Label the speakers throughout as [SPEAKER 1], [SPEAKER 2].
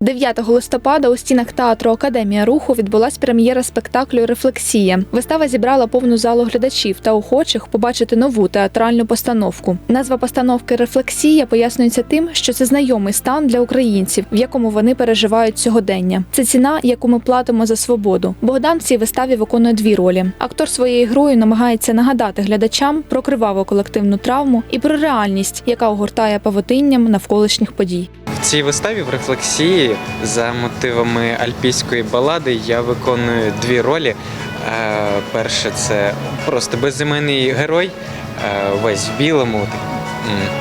[SPEAKER 1] 9 листопада у стінах театру Академія руху відбулась прем'єра спектаклю Рефлексія. Вистава зібрала повну залу глядачів та охочих побачити нову театральну постановку. Назва постановки Рефлексія пояснюється тим, що це знайомий стан для українців, в якому вони переживають сьогодення. Це ціна, яку ми платимо за свободу. Богдан в цій виставі виконує дві ролі. Актор своєю грою намагається нагадати глядачам про криваву колективну травму і про реальність, яка огортає павутинням навколишніх подій.
[SPEAKER 2] В цій виставі в рефлексії за мотивами альпійської балади я виконую дві ролі. Е, перше це просто безіменний герой, е, весь в білому,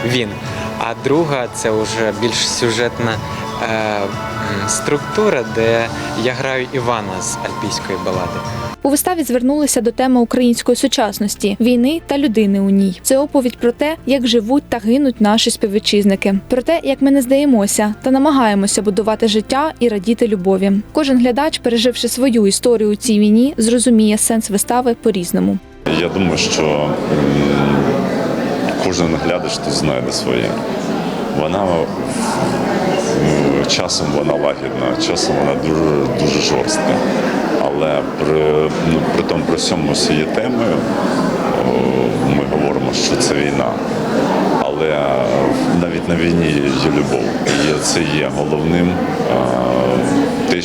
[SPEAKER 2] він. А друга це вже більш сюжетна структура, де я граю Івана з альпійської балади.
[SPEAKER 1] У виставі звернулися до теми української сучасності, війни та людини у ній. Це оповідь про те, як живуть та гинуть наші співвітчизники, про те, як ми не здаємося та намагаємося будувати життя і радіти любові. Кожен глядач, переживши свою історію у цій війні, зрозуміє сенс вистави по-різному.
[SPEAKER 3] Я думаю, що кожен глядач тут знайде своє. Вона часом вона лагідна, часом вона дуже, дуже жорстка. Але при, ну, при тому при всьому цією темою ми говоримо, що це війна. Але навіть на війні є любов. І це є головним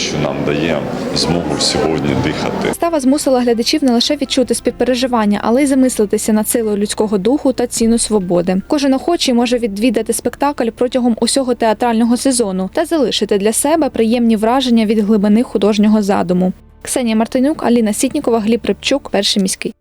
[SPEAKER 3] що нам дає змогу сьогодні дихати.
[SPEAKER 1] Вистава змусила глядачів не лише відчути співпереживання, але й замислитися над силою людського духу та ціну свободи. Кожен охочий може відвідати спектакль протягом усього театрального сезону та залишити для себе приємні враження від глибини художнього задуму. Ксенія Мартинюк, Аліна Сітнікова, Гліб Рибчук, перший міський.